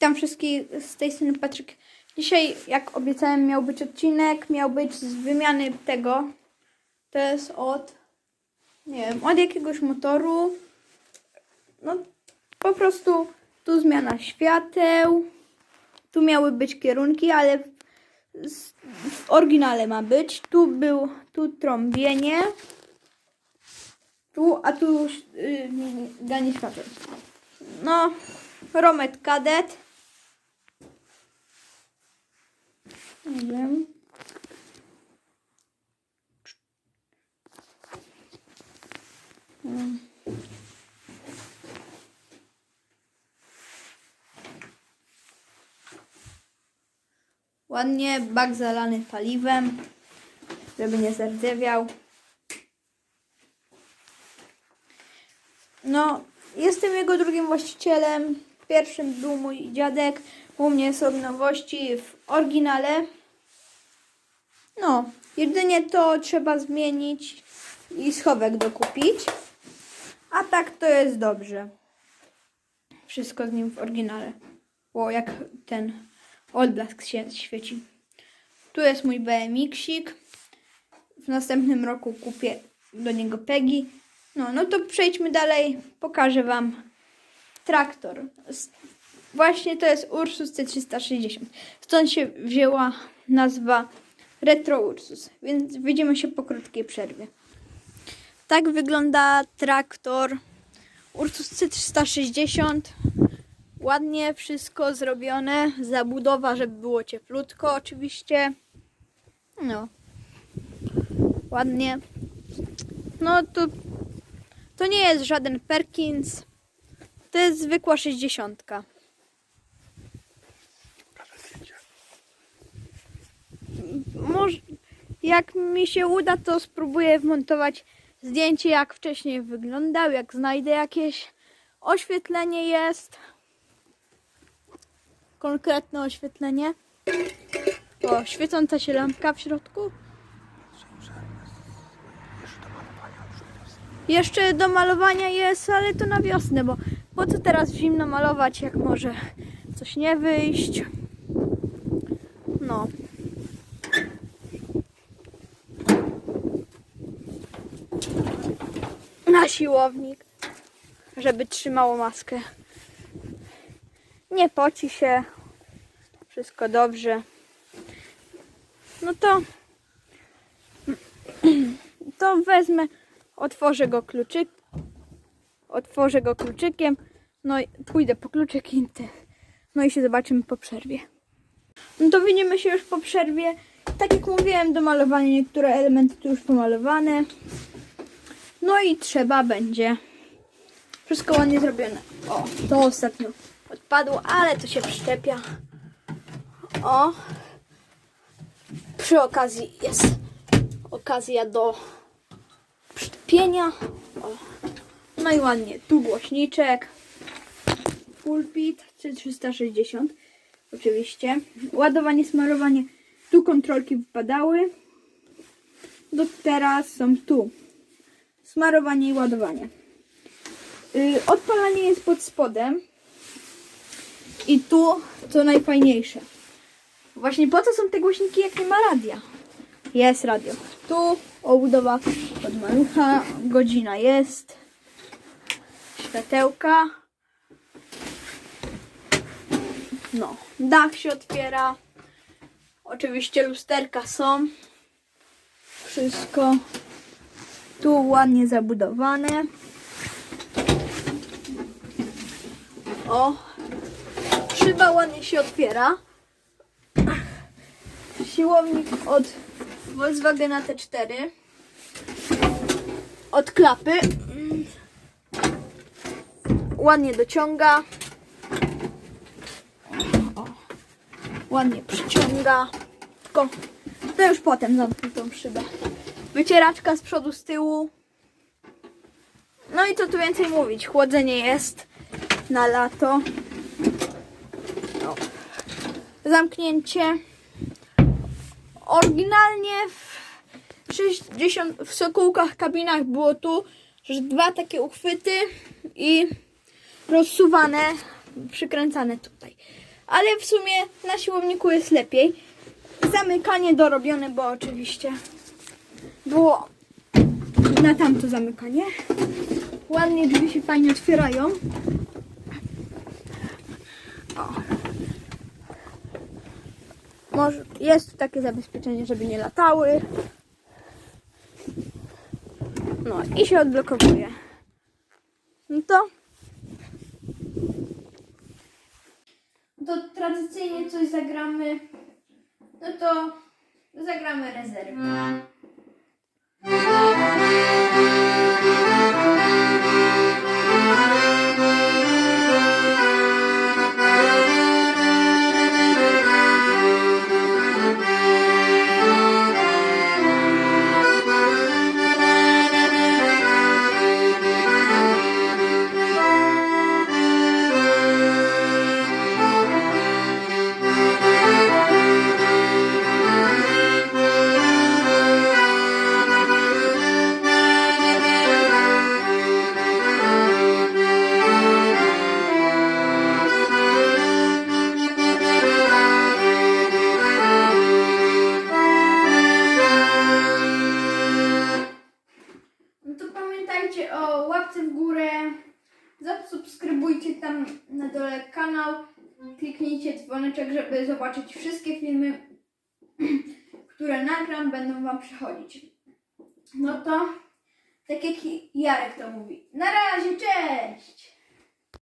Witam wszystkich z tej strony Patryk. Dzisiaj, jak obiecałem, miał być odcinek, miał być z wymiany tego. To jest od, nie wiem, od jakiegoś motoru. No, po prostu tu zmiana świateł. Tu miały być kierunki, ale w, w oryginale ma być. Tu był, tu trąbienie. Tu, a tu yy, ganie świateł. No, Romet Kadet. Nie wiem. Ładnie, bak zalany paliwem, żeby nie zardzewiał. No, jestem jego drugim właścicielem. Pierwszym był mój dziadek. U mnie są nowości w oryginale. No, jedynie to trzeba zmienić i schowek dokupić. A tak to jest dobrze. Wszystko z nim w oryginale. O, jak ten odblask się świeci. Tu jest mój BMX-ik. W następnym roku kupię do niego Peggy. No, no to przejdźmy dalej. Pokażę Wam traktor. Właśnie to jest Ursus C360. Stąd się wzięła nazwa Retro Ursus. Więc widzimy się po krótkiej przerwie. Tak wygląda traktor Ursus C360. Ładnie wszystko zrobione. Zabudowa, żeby było cieplutko oczywiście. No. Ładnie. No to to nie jest żaden Perkins. To jest zwykła 60. Może, jak mi się uda, to spróbuję wmontować zdjęcie, jak wcześniej wyglądał, jak znajdę jakieś oświetlenie jest. Konkretne oświetlenie. O, świecąca się lampka w środku. Jeszcze do malowania jest, ale to na wiosnę, bo po co teraz zimno malować, jak może coś nie wyjść. No. Na siłownik, żeby trzymało maskę. Nie poci się. Wszystko dobrze. No to to wezmę, otworzę go kluczyk, otworzę go kluczykiem, no i pójdę po kluczyk i no i się zobaczymy po przerwie. No to widzimy się już po przerwie. Tak jak mówiłem, do malowania niektóre elementy tu już pomalowane. No i trzeba będzie wszystko ładnie zrobione. O, to ostatnio odpadło, ale to się przyczepia. O, przy okazji jest okazja do przyczepienia. O. No i ładnie, tu głośniczek. Pulpit C360 oczywiście. Ładowanie, smarowanie. Tu kontrolki wypadały. Do teraz są tu. Smarowanie i ładowanie. Yy, odpalanie jest pod spodem. I tu co najfajniejsze. Właśnie po co są te głośniki, jak nie ma radia? Jest radio. Tu obudowa od malucha. Godzina jest. Światełka. No, dach się otwiera. Oczywiście lusterka są. Wszystko tu ładnie zabudowane. O, szyba ładnie się otwiera. Siłownik od Volkswagena T4. Od klapy. Mm. Ładnie dociąga. Ładnie przyciąga. Tylko to już potem zamknę tą szybę. Wycieraczka z przodu, z tyłu. No i co tu więcej mówić? Chłodzenie jest na lato. No. Zamknięcie. Oryginalnie w 60 w Sokółkach kabinach było tu, że dwa takie uchwyty i rozsuwane, przykręcane tutaj. Ale w sumie na siłowniku jest lepiej. Zamykanie dorobione, bo oczywiście było na tamto zamykanie. Ładnie drzwi się fajnie otwierają. O. Może jest takie zabezpieczenie, żeby nie latały. No i się odblokowuje. No to. To tradycyjnie coś zagramy. No to zagramy rezerwę. Kliknijcie dzwoneczek, żeby zobaczyć wszystkie filmy, które nagram, będą Wam przychodzić. No to, tak jak Jarek to mówi. Na razie, cześć!